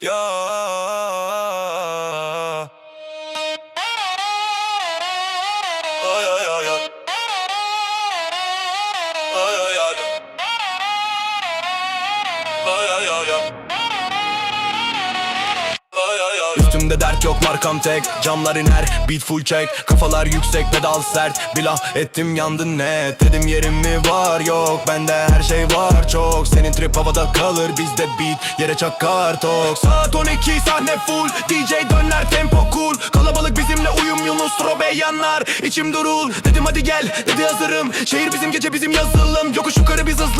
Yeah. Üstümde dert yok markam tek. Camlar iner beat full check. Kafalar yüksek pedal sert. Bilah ettim yandın net. Dedim yerim mi var? Yok. Bende her şey var çok. Senin trip havada kalır bizde beat. Yere çakar tok. Saat 12 sahne full. DJ dönler tempo cool. Kalabalık bizimle uyum Yunus Robe yanar İçim durul. Dedim hadi gel dedi hazırım. Şehir bizim gece bizim yazılım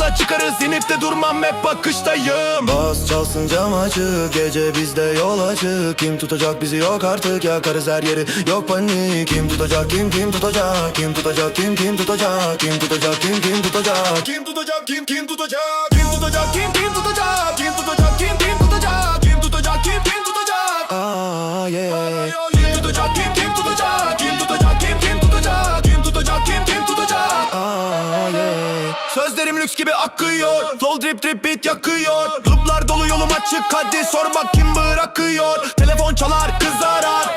Hızla çıkarız İnip de durmam hep bakıştayım. Bas çalsın cam açık Gece bizde yol açık. Kim tutacak bizi yok artık Yakarız her yeri. Yok panik Kim tutacak kim kim tutacak? Kim tutacak kim kim tutacak? Kim tutacak kim kim tutacak? Kim tutacak kim kim tutacak? Kim tutacak kim Kim tutacak Lüks gibi akıyor. Flow drip drip beat yakıyor. Looplar dolu yolum açık. Hadi sor kim bırakıyor. Telefon çalar kız arar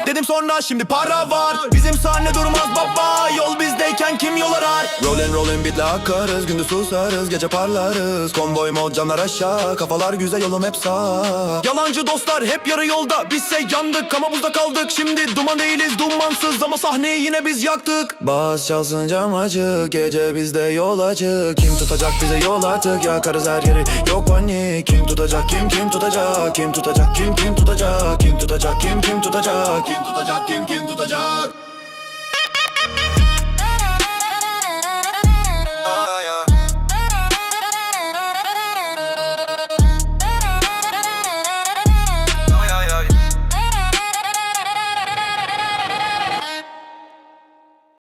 Dedim sonra şimdi para var. Bizim sahne durmaz baba Yol bizdeyken kim yol arar? Rollin rollin beatle akarız Gündüz susarız gece parlarız. Konvoy mod camlar aşağı Kafalar güzel yolum hep sağ. Yalancı dostlar hep yarı yolda Bizse yandık ama buzda kaldık. Şimdi duman değiliz dumansız Ama sahneyi yine biz yaktık. Bas çalsın cam açık Gece bizde yol açık. Kim tutacak bize yol artık Yakarız her yeri. Yok panik Kim tutacak kim kim tutacak? Kim tutacak kim kim tutacak? Kim tutacak kim kim tutacak? Kim tutacak kim kim tutacak